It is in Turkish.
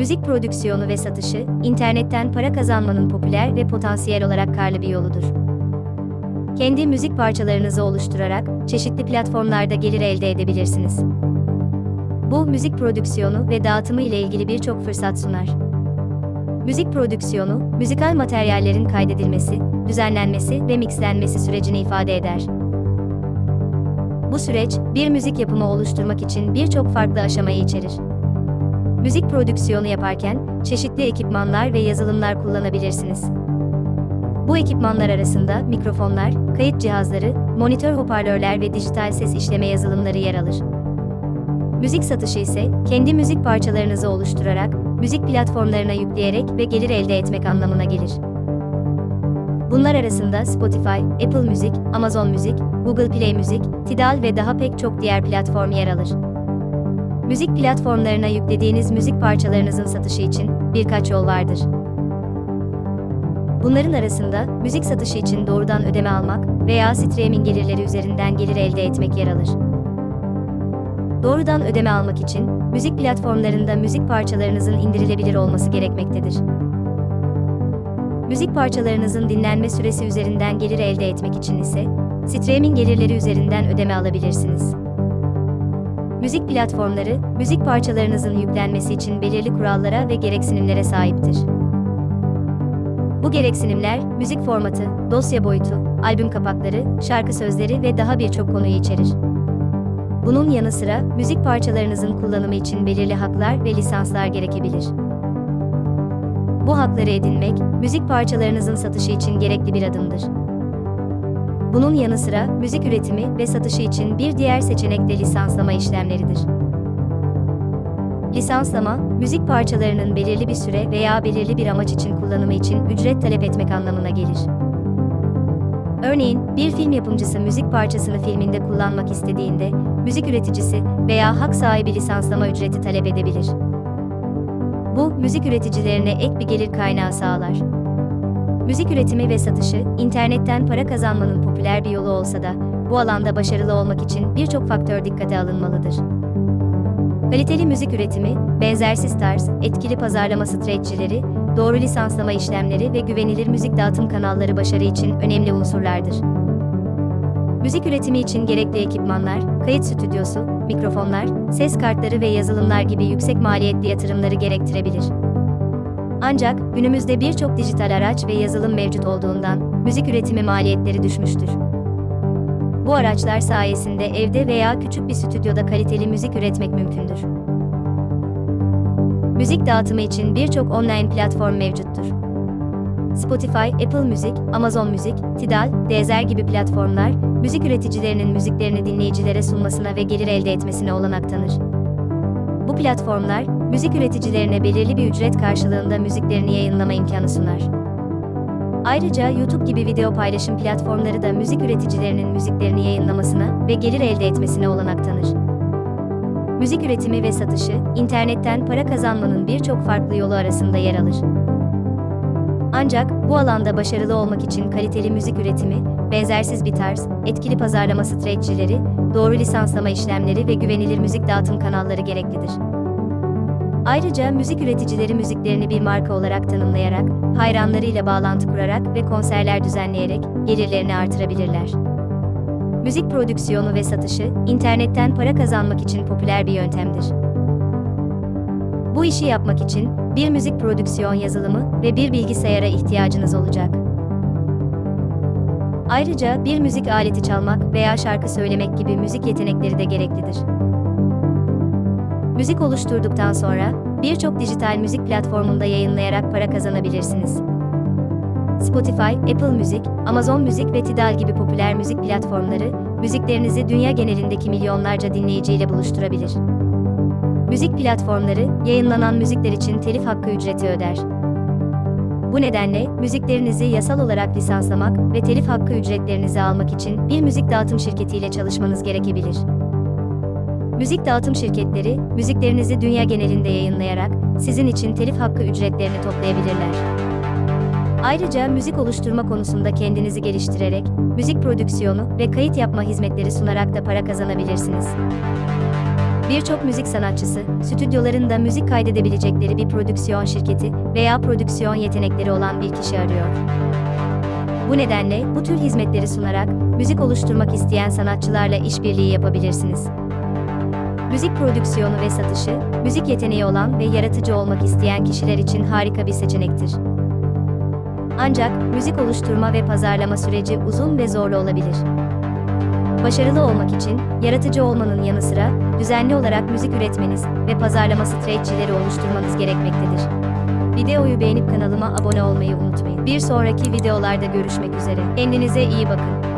Müzik prodüksiyonu ve satışı, internetten para kazanmanın popüler ve potansiyel olarak karlı bir yoludur. Kendi müzik parçalarınızı oluşturarak çeşitli platformlarda gelir elde edebilirsiniz. Bu, müzik prodüksiyonu ve dağıtımı ile ilgili birçok fırsat sunar. Müzik prodüksiyonu, müzikal materyallerin kaydedilmesi, düzenlenmesi ve mixlenmesi sürecini ifade eder. Bu süreç, bir müzik yapımı oluşturmak için birçok farklı aşamayı içerir. Müzik prodüksiyonu yaparken, çeşitli ekipmanlar ve yazılımlar kullanabilirsiniz. Bu ekipmanlar arasında mikrofonlar, kayıt cihazları, monitör hoparlörler ve dijital ses işleme yazılımları yer alır. Müzik satışı ise, kendi müzik parçalarınızı oluşturarak, müzik platformlarına yükleyerek ve gelir elde etmek anlamına gelir. Bunlar arasında Spotify, Apple Müzik, Amazon Müzik, Google Play Müzik, Tidal ve daha pek çok diğer platform yer alır. Müzik platformlarına yüklediğiniz müzik parçalarınızın satışı için birkaç yol vardır. Bunların arasında müzik satışı için doğrudan ödeme almak veya streaming gelirleri üzerinden gelir elde etmek yer alır. Doğrudan ödeme almak için müzik platformlarında müzik parçalarınızın indirilebilir olması gerekmektedir. Müzik parçalarınızın dinlenme süresi üzerinden gelir elde etmek için ise streaming gelirleri üzerinden ödeme alabilirsiniz. Müzik platformları, müzik parçalarınızın yüklenmesi için belirli kurallara ve gereksinimlere sahiptir. Bu gereksinimler, müzik formatı, dosya boyutu, albüm kapakları, şarkı sözleri ve daha birçok konuyu içerir. Bunun yanı sıra, müzik parçalarınızın kullanımı için belirli haklar ve lisanslar gerekebilir. Bu hakları edinmek, müzik parçalarınızın satışı için gerekli bir adımdır. Bunun yanı sıra, müzik üretimi ve satışı için bir diğer seçenek de lisanslama işlemleridir. Lisanslama, müzik parçalarının belirli bir süre veya belirli bir amaç için kullanımı için ücret talep etmek anlamına gelir. Örneğin, bir film yapımcısı müzik parçasını filminde kullanmak istediğinde, müzik üreticisi veya hak sahibi lisanslama ücreti talep edebilir. Bu, müzik üreticilerine ek bir gelir kaynağı sağlar. Müzik üretimi ve satışı, internetten para kazanmanın popüler bir yolu olsa da, bu alanda başarılı olmak için birçok faktör dikkate alınmalıdır. Kaliteli müzik üretimi, benzersiz tarz, etkili pazarlama stratejileri, doğru lisanslama işlemleri ve güvenilir müzik dağıtım kanalları başarı için önemli unsurlardır. Müzik üretimi için gerekli ekipmanlar, kayıt stüdyosu, mikrofonlar, ses kartları ve yazılımlar gibi yüksek maliyetli yatırımları gerektirebilir. Ancak günümüzde birçok dijital araç ve yazılım mevcut olduğundan müzik üretimi maliyetleri düşmüştür. Bu araçlar sayesinde evde veya küçük bir stüdyoda kaliteli müzik üretmek mümkündür. Müzik dağıtımı için birçok online platform mevcuttur. Spotify, Apple Müzik, Amazon Müzik, Tidal, Deezer gibi platformlar, müzik üreticilerinin müziklerini dinleyicilere sunmasına ve gelir elde etmesine olanak tanır. Bu platformlar, müzik üreticilerine belirli bir ücret karşılığında müziklerini yayınlama imkanı sunar. Ayrıca YouTube gibi video paylaşım platformları da müzik üreticilerinin müziklerini yayınlamasına ve gelir elde etmesine olanak tanır. Müzik üretimi ve satışı, internetten para kazanmanın birçok farklı yolu arasında yer alır. Ancak bu alanda başarılı olmak için kaliteli müzik üretimi, benzersiz bir tarz, etkili pazarlama stratejileri, doğru lisanslama işlemleri ve güvenilir müzik dağıtım kanalları gereklidir. Ayrıca müzik üreticileri müziklerini bir marka olarak tanımlayarak, hayranlarıyla bağlantı kurarak ve konserler düzenleyerek gelirlerini artırabilirler. Müzik prodüksiyonu ve satışı, internetten para kazanmak için popüler bir yöntemdir. Bu işi yapmak için bir müzik prodüksiyon yazılımı ve bir bilgisayara ihtiyacınız olacak. Ayrıca bir müzik aleti çalmak veya şarkı söylemek gibi müzik yetenekleri de gereklidir. Müzik oluşturduktan sonra birçok dijital müzik platformunda yayınlayarak para kazanabilirsiniz. Spotify, Apple Müzik, Amazon Müzik ve Tidal gibi popüler müzik platformları müziklerinizi dünya genelindeki milyonlarca dinleyiciyle buluşturabilir. Müzik platformları yayınlanan müzikler için telif hakkı ücreti öder. Bu nedenle müziklerinizi yasal olarak lisanslamak ve telif hakkı ücretlerinizi almak için bir müzik dağıtım şirketiyle çalışmanız gerekebilir. Müzik dağıtım şirketleri, müziklerinizi dünya genelinde yayınlayarak sizin için telif hakkı ücretlerini toplayabilirler. Ayrıca müzik oluşturma konusunda kendinizi geliştirerek, müzik prodüksiyonu ve kayıt yapma hizmetleri sunarak da para kazanabilirsiniz. Birçok müzik sanatçısı, stüdyolarında müzik kaydedebilecekleri bir prodüksiyon şirketi veya prodüksiyon yetenekleri olan bir kişi arıyor. Bu nedenle bu tür hizmetleri sunarak müzik oluşturmak isteyen sanatçılarla işbirliği yapabilirsiniz. Müzik prodüksiyonu ve satışı, müzik yeteneği olan ve yaratıcı olmak isteyen kişiler için harika bir seçenektir. Ancak müzik oluşturma ve pazarlama süreci uzun ve zorlu olabilir. Başarılı olmak için yaratıcı olmanın yanı sıra düzenli olarak müzik üretmeniz ve pazarlama stratejileri oluşturmanız gerekmektedir. Videoyu beğenip kanalıma abone olmayı unutmayın. Bir sonraki videolarda görüşmek üzere. Kendinize iyi bakın.